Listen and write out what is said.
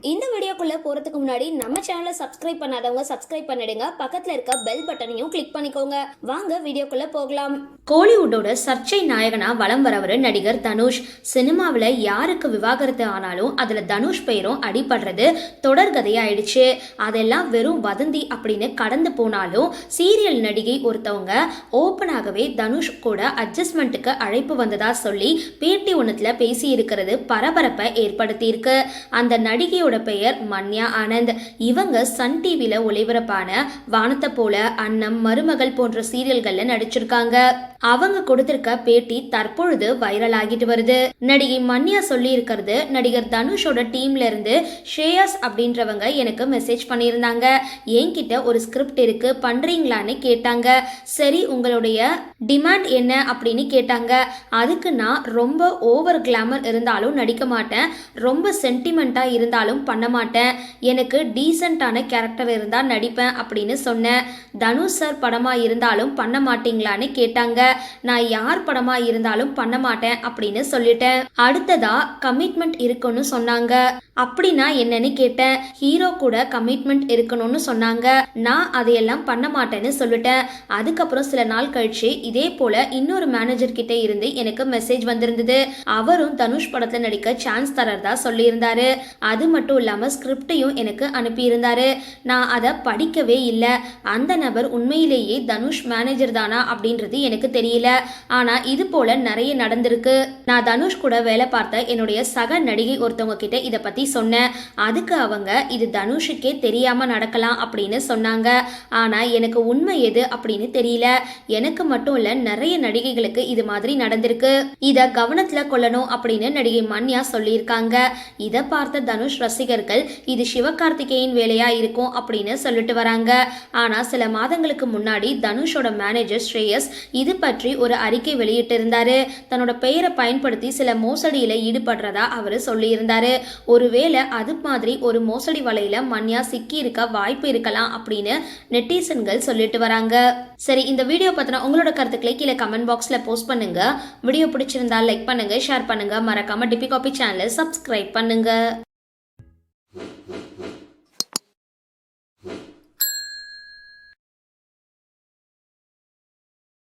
இந்த வீடியோக்குள்ளே போறதுக்கு முன்னாடி நம்ம சேனலை சப்ஸ்கிரைப் பண்ணாதவங்க சப்ஸ்கிரைப் பண்ணிடுங்க. பக்கத்தில் இருக்க பெல் பட்டனையும் கிளிக் பண்ணிக்கோங்க. வாங்க வீடியோக்குள்ளே போகலாம். கோலிவுட்டோட சர்ச்சை நாயகனா வலம் வரவர் நடிகர் தனுஷ். சினிமாவில் யாருக்கு விவாகரத்து ஆனாலும் அதில் தனுஷ் பெயரும் அடிபடுறது தொடர்கதையாயிடுச்சு அதெல்லாம் வெறும் வதந்தி அப்படின்னு கடந்து போனாலும் சீரியல் நடிகை ஒருத்தவங்க ஓப்பனாகவே தனுஷ் கூட அட்ஜஸ்ட்மெண்ட்டுக்கு அழைப்பு வந்ததா சொல்லி பேட்டி ஒன்றத்தில் பேசி இருக்கிறது பரபரப்பை ஏற்படுத்தியிருக்கு. அந்த நடிகையோட பெயர் மன்யா ஆனந்த். இவங்க சன் டிவியில் ஒளிபரப்பான வானத்தை போல அன்னம் மருமகள் போன்ற சீரியல்களில் நடிச்சிருக்காங்க. அவங்க கொடுத்திருக்க பேட்டி தற்பொழுது வைரல் ஆகிட்டு வருது. நடிகை மன்யா சொல்லி இருக்கிறது நடிகர் தனுஷோட டீம்ல இருந்து ஷேயாஸ் அப்படின்றவங்க எனக்கு மெசேஜ் பண்ணியிருந்தாங்க. என்கிட்ட ஒரு ஸ்கிரிப்ட் இருக்கு பண்றீங்களான்னு கேட்டாங்க. சரி உங்களுடைய டிமாண்ட் என்ன அப்படின்னு கேட்டாங்க. அதுக்கு நான் ரொம்ப ஓவர் கிளாமர் இருந்தாலும் நடிக்க மாட்டேன். ரொம்ப சென்டிமெண்ட்டாக இருந்தாலும் பண்ண மாட்டேன். எனக்கு டீசெண்டான கேரக்டர் இருந்தால் நடிப்பேன் அப்படின்னு சொன்னேன். தனுஷ் சார் படமாக இருந்தாலும் பண்ண மாட்டீங்களான்னு கேட்டாங்க. நான் யார் படமா இருந்தாலும் பண்ண மாட்டேன் அப்படின்னு சொல்லிட்டேன். அடுத்ததா கமிட்மெண்ட் இருக்குன்னு சொன்னாங்க. அப்படின்னா என்னன்னு கேட்டேன். ஹீரோ கூட கமிட்மெண்ட் இருக்கணும்னு சொன்னாங்க. நான் அதையெல்லாம் பண்ண மாட்டேன்னு சொல்லிட்டேன். அதுக்கப்புறம் சில நாள் கழிச்சு இதே போல இன்னொரு மேனேஜர் கிட்ட இருந்து எனக்கு மெசேஜ் வந்திருந்தது. அவரும் தனுஷ் படத்துல நடிக்க சான்ஸ் தரதா சொல்லியிருந்தாரு. அது மட்டும் இல்லாம ஸ்கிரிப்டையும் எனக்கு அனுப்பியிருந்தாரு. நான் அதை படிக்கவே இல்லை. அந்த நபர் உண்மையிலேயே தனுஷ் மேனேஜர் தானா அப்படின்றது எனக்கு தெரியல. ஆனா இது போல நிறைய நடந்திருக்கு. நான் தனுஷ் கூட வேலை பார்த்த என்னுடைய சக நடிகை ஒருத்தவங்க கிட்ட இதை பத்தி சொன்னேன். அதுக்கு அவங்க இது தனுஷுக்கே தெரியாம நடக்கலாம் அப்படின்னு சொன்னாங்க. ஆனா எனக்கு உண்மை எது அப்படின்னு தெரியல. எனக்கு மட்டும் இல்ல நிறைய நடிகைகளுக்கு இது மாதிரி நடந்திருக்கு. இத கவனத்துல கொள்ளணும் அப்படின்னு நடிகை மன்யா சொல்லியிருக்காங்க. இதை பார்த்த தனுஷ் ரசிகர்கள் இது சிவகார்த்திகேயன் வேலையா இருக்கும் அப்படின்னு சொல்லிட்டு வராங்க. ஆனா சில மாதங்களுக்கு முன்னாடி தனுஷோட மேனேஜர் ஸ்ரேயஸ் இது பற்றி ஒரு அறிக்கை வெளியிட்டிருந்தாரு. தன்னோட பெயரை பயன்படுத்தி சில மோசடியில ஈடுபடுறதா அவர் சொல்லியிருந்தாரு. ஒருவேளை அது மாதிரி ஒரு மோசடி வலையில மன்யா சிக்கி இருக்க வாய்ப்பு இருக்கலாம் அப்படின்னு நெட்டிசன்கள் சொல்லிட்டு வராங்க. சரி இந்த வீடியோ பத்தின உங்களோட கருத்துக்களை கீழே கமெண்ட் பாக்ஸ்ல போஸ்ட் பண்ணுங்க. வீடியோ பிடிச்சிருந்தா லைக் பண்ணுங்க ஷேர் பண்ணுங்க. மறக்காம டிபி காபி சேனலை சப்ஸ்கிரைப் பண்ணுங்க.